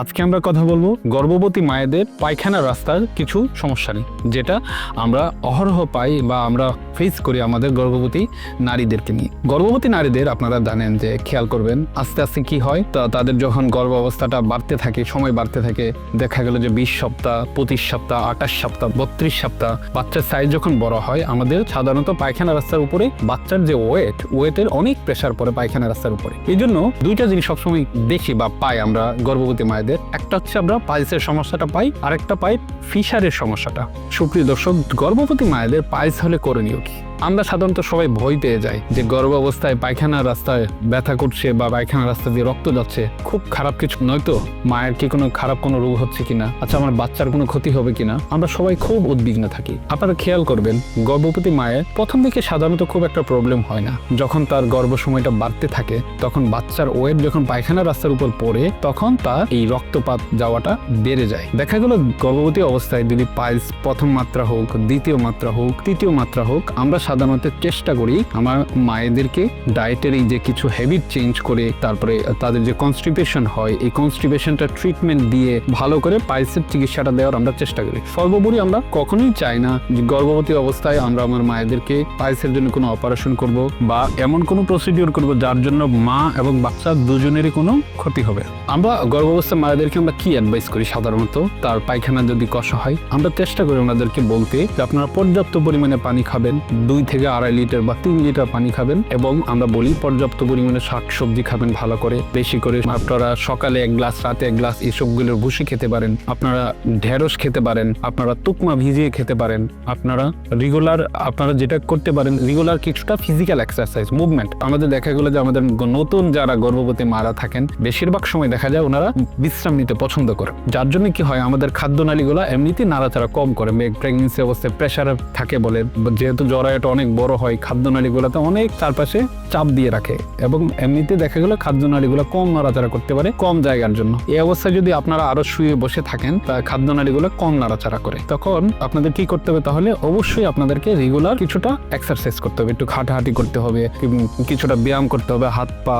আজকে আমরা কথা বলব গর্ভবতী মায়েদের পায়খানা রাস্তার কিছু সমস্যা নেই যেটা আমরা অহরহ পাই বা আমরা ফেস করি আমাদের গর্ভবতী নারীদেরকে নিয়ে। গর্ভবতী নারীদের আপনারা জানেন যে খেয়াল করবেন, আস্তে আস্তে কি হয়, তা তাদের যখন গর্ভ অবস্থাটা বাড়তে থাকে, সময় বাড়তে থাকে, দেখা গেল যে বিশ সপ্তাহ, পঁচিশ সপ্তাহ, আঠাশ সপ্তাহ, বত্রিশ সপ্তাহ, বাচ্চার সাইজ যখন বড় হয়, আমাদের সাধারণত পায়খানা রাস্তার উপরে বাচ্চার যে ওয়েট ওয়েটের অনেক প্রেশার পড়ে পায়খানা রাস্তার উপরে। এই জন্য দুইটা জিনিস সবসময় দেখি বা পাই আমরা গর্ভবতী মায়েদের। একটা হচ্ছে আমরা পাইলসের সমস্যাটা পাই, আরেকটা পাই ফিশারের সমস্যাটা। সুপ্রিয় দর্শক, গর্ভবতী মায়েদের পাইলস হলে করণীয় কি? আমরা সাধারণত সবাই ভয় পেয়ে যাই যে গর্ভ অবস্থায় পায়খানা রাস্তায় ব্যথা করছে বা পায়খানা রাস্তা দিয়ে রক্ত যাচ্ছে। খুব খারাপ কিছু নয়তো মায়ের কি কোনো খারাপ কোনো রোগ হচ্ছে কিনা? আচ্ছা আমার বাচ্চার কোনো ক্ষতি হবে কিনা? আমরা সবাই খুব উদ্বিগ্ন থাকি। আপনারা খেয়াল করবেন, গর্ভবতী মায়ের প্রথম দিকে সাধারণত খুব একটা প্রবলেম হয় না। যখন তার গর্ভ সময়টা বাড়তে থাকে, তখন বাচ্চার ওয়েট যখন পায়খানা রাস্তার উপর পড়ে, তখন তার এই রক্তপাত যাওয়াটা বেড়ে যায়। দেখা গেল গর্ভবতী অবস্থায় যদি পাইলস প্রথম মাত্রা হোক, দ্বিতীয় মাত্রা হোক, তৃতীয় মাত্রা হোক, আমরা সাধারণত চেষ্টা করি আমার মায়েদেরকে ডায়েটের এই যে কিছু হ্যাবিট চেঞ্জ করে, তারপরে তাদের যে কনস্টিপেশন হয়, এই কনস্টিপেশনটা ট্রিটমেন্ট দিয়ে ভালো করে পাইলসের চিকিৎসাটা দেওয়ার আমরা চেষ্টা করি। সর্বোপরি আমরা কখনোই চাই না যে গর্ভবতী অবস্থায় আমরা আমার মায়েদেরকে পাইলসের জন্য কোনো অপারেশন করব বা এমন কোনো প্রসিডিওর করব যার জন্য মা এবং বাচ্চা দুজনেরই কোনো ক্ষতি হবে। আমরা গর্ভাবস্থা মায়েদেরকে আমরা কি অ্যাডভাইস করি সাধারণত? তার পায়খানা যদি কষা হয়, আমরা চেষ্টা করি ওনাদেরকে বলতে যে আপনারা পর্যাপ্ত পরিমাণে পানি খাবেন, দুই থেকে আড়াই লিটার বা তিন লিটার পানি খাবেন এবং আমরা বলি পর্যাপ্ত পরিমাণে শাক সবজি খাবেন ভালো করে। বেশি করে আপনারা সকালে এক গ্লাস, রাতে এক গ্লাস এসবগুলোর ভুসি খেতে পারেন। আপনারা ঢেঁড়স খেতে পারেন, আপনারা তুকমা ভিজিয়ে খেতে পারেন, আপনারা রেগুলার আপনারা যেটা করতে পারেন রেগুলার কিছুটা ফিজিক্যাল এক্সারসাইজ মুভমেন্ট আমাদের দেখা গেলো যে আমাদের নতুন যারা গর্ভবতী মারা থাকেন, বেশিরভাগ সময় দেখা যায় ওনারা বিশ্রাম নিতে পছন্দ করে। যার জন্য কি হয়, আমাদের খাদ্য খাদ্যনালীগুলো এমনিতেই নাড়াচাড়া কম করে। প্রেগনেন্সি অবস্থায় প্রেশার থাকে বলে, যেহেতু জরায়ুটা অনেক বড় হয় খাদ্যনালীগুলোতে অনেক চারপাশে চাপ দিয়ে রাখে এবং এমনিতে দেখা গেলো খাদ্যনালীগুলো কম নাড়াচাড়া করতে পারে কম জায়গার জন্য। এই অবস্থায় যদি আপনারা আরও শুয়ে বসে থাকেন, তা খাদ্যনালীগুলো কম নাড়াচাড়া করে। তখন আপনাদের কি করতে হবে তাহলে? অবশ্যই আপনাদেরকে রেগুলার কিছুটা এক্সারসাইজ করতে হবে। একটু হাঁটাহাঁটি করতে হবে কিছুটা ব্যায়াম করতে হবে, হাত পা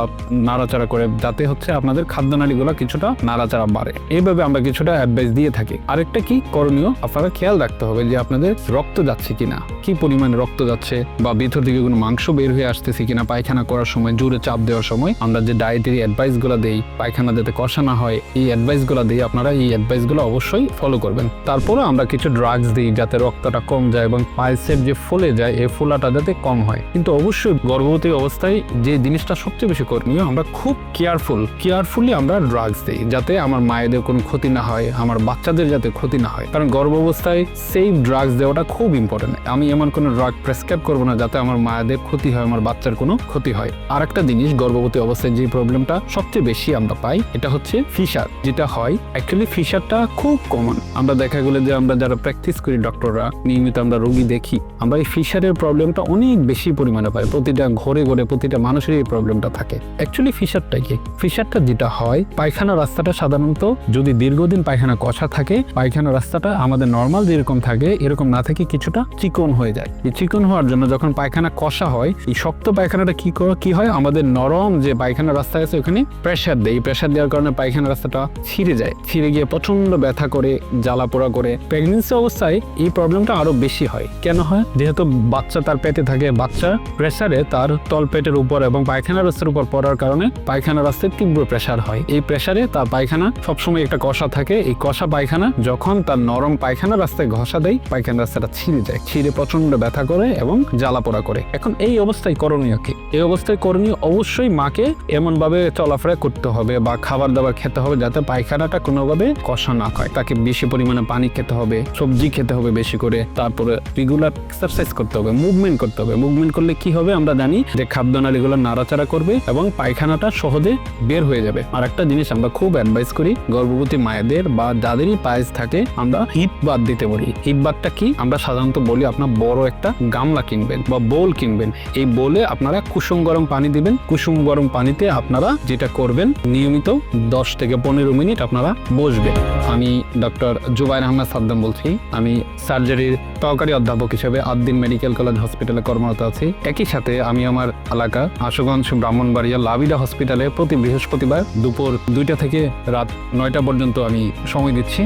নাড়াচাড়া করে, যাতে হচ্ছে আপনাদের খাদ্য খাদ্যনালীগুলো কিছুটা নাড়াচাড়া বাড়ে। এইভাবে আমরা কিছুটা অ্যাডভাইস দিয়ে থাকি। আরেকটা কি? করণীয় আপনারা খেয়াল রাখতে হবে যে আপনাদের রক্ত যাচ্ছে কিনা, কি পরিমাণে রক্ত যাচ্ছে বা ভিতর থেকে কোনো মাংস বের হয়ে আসতেছে কিনা পায়খানা করার সময়, জোরে চাপ দেওয়ার সময়, আমরা যে ডায়েটারি অ্যাডভাইসগুলো দেই, পায়খানা যাতে কষা না হয়, এই অ্যাডভাইসগুলো দিই আপনারা এই অ্যাডভাইসগুলো অবশ্যই ফলো করবেন। তারপরে আমরা কিছু ড্রাগস দিই যাতে রক্তটা কম যায় এবং পাইলসের যে ফুলে যায়, এই ফোলাটা যাতে কম হয়। কিন্তু অবশ্যই গর্ভবতী অবস্থায় যে জিনিসটা সবচেয়ে বেশি করণীয়, আমরা খুব কেয়ারফুল কেয়ারফুলি আমরা ড্রাগস দিই যাতে আমার মায়েদের কোনো ক্ষতি না হয়, আমার বাচ্চাদের যাতে ক্ষতি না হয়। কারণ গর্ভাবস্থায় সেফ ড্রাগস দেওয়াটা খুব ইম্পর্টেন্ট আমি এমন কোনো ড্রাগ প্রেসক্রাইব করব না যাতে আমার মায়েদের ক্ষতি হয়, আমার বাচ্চার কোনো ক্ষতি হয়। আর একটা জিনিস, গর্ভবতী অবস্থায় যে প্রবলেমটা সবচেয়ে বেশি আমরা পাই, এটা হচ্ছে ফিশার যেটা হয় অ্যাকচুয়ালি ফিশারটা খুব কমন আমরা দেখা গেলো যে আমরা যারা প্র্যাকটিস করি ডক্টররা নিয়মিত আমরা রোগী দেখি, আমরা এই ফিশারের প্রবলেমটা অনেক বেশি পরিমাণে পাই। প্রতিটা ঘরে ঘরে প্রতিটা মানুষের এই প্রবলেমটা থাকে। অ্যাকচুয়ালি ফিশারটা কি? ফিশারটা যেটা হয়, পায়খানা রাস্তাটা সাধারণত যদি দীর্ঘদিন পায়খানা কষা থাকে, পায়খানা রাস্তাটা আমাদের নর্মাল যেরকম থাকে, এরকম না থেকে কিছুটা চিকন হয়ে যায়। চিকন হওয়ার জন্য যখন পায়খানা কষা হয়, এই শক্ত পায়খানাটা কি কি হয়? আমাদের নরম যে পায়খানা রাস্তা আছে ওখানে প্রেশার দেয়। এই প্রেশার দেওয়ার কারণে পায়খানা রাস্তাটা ছিঁড়ে যায়। ছিঁড়ে গিয়ে প্রচণ্ড ব্যথা করে, জ্বালা পোড়া করে। প্রেগনেন্সি অবস্থায় এই প্রবলেমটা আরও বেশি হয়। কেন হয়? যেহেতু বাচ্চা তার পেটে থাকে, বাচ্চা প্রেসারে তার তলপেটের উপর এবং পায়খানা রাস্তার উপর পড়ার কারণে পায়খানা রাস্তায় তীব্র প্রেসার হয়। এই প্রেসারে তার পায়খানা সবসময় একটা কষা থাকে। এই কষা পায়খানা যখন তার নরম পায়খানা রাস্তায় ঘষা দেয়, পায়খানা রাস্তাটা ছিঁড়ে যায়। ছিঁড়ে প্রচণ্ড ব্যথা করে এবং জ্বালা পোড়া করে। এখন এই অবস্থায় করণীয় কি? এই অবস্থায় করণীয় অবশ্যই মাকে এমন ভাবে চলাফেরা করতে হবে বা খাবার দাবার খেতে হবে যাতে পায়খানাটা কোনোভাবে কষা না হয়। তাকে বেশি পরিমাণে পানি খেতে হবে, সবজি খেতে হবে বেশি করে। তারপরে রেগুলার এক্সারসাইজ করতে হবে মুভমেন্ট করতে হবে। মুভমেন্ট করলে কি হবে আমরা জানি যে খাদ্যনালীগুলো নাড়াচাড়া করবে এবং পায়খানাটা সহজে বের হয়ে যাবে। আর একটা জিনিস আমরা খুব অ্যাডভাইস করি, গর্ভবতী মায়েদের বা যাদেরই পায়েস থাকে, আমরা হিট বাদ দিতে বলি। হিট বাদটা কি? আমরা সাধারণত বলি আপনার বড় একটা গামলা কিনবেন বা বোল কিনবেন। এই বোলে আপনারা কুসুম গরম পানি দিবেন। কুসুম গরম পানিতে আপনারা যেটা করবেন, নিয়মিত দশ থেকে পনেরো মিনিট আপনারা বসবেন। আমি ডক্টর জুবাইর আহমেদ সাদ্দাম বলছি। আমি সার্জারির সহকারী অধ্যাপক হিসেবে আদ্দিন মেডিকেল কলেজ হসপিটালে কর্মরত আছি। একই সাথে আমি আমার এলাকা আশুগঞ্জ, ব্রাহ্মণবাড়িয়া লাভিডা হসপিটালে প্রতি বৃহস্পতিবার দুপুর দুইটা থেকে রাত নয়টা পর্যন্ত আমি সময় দিচ্ছি।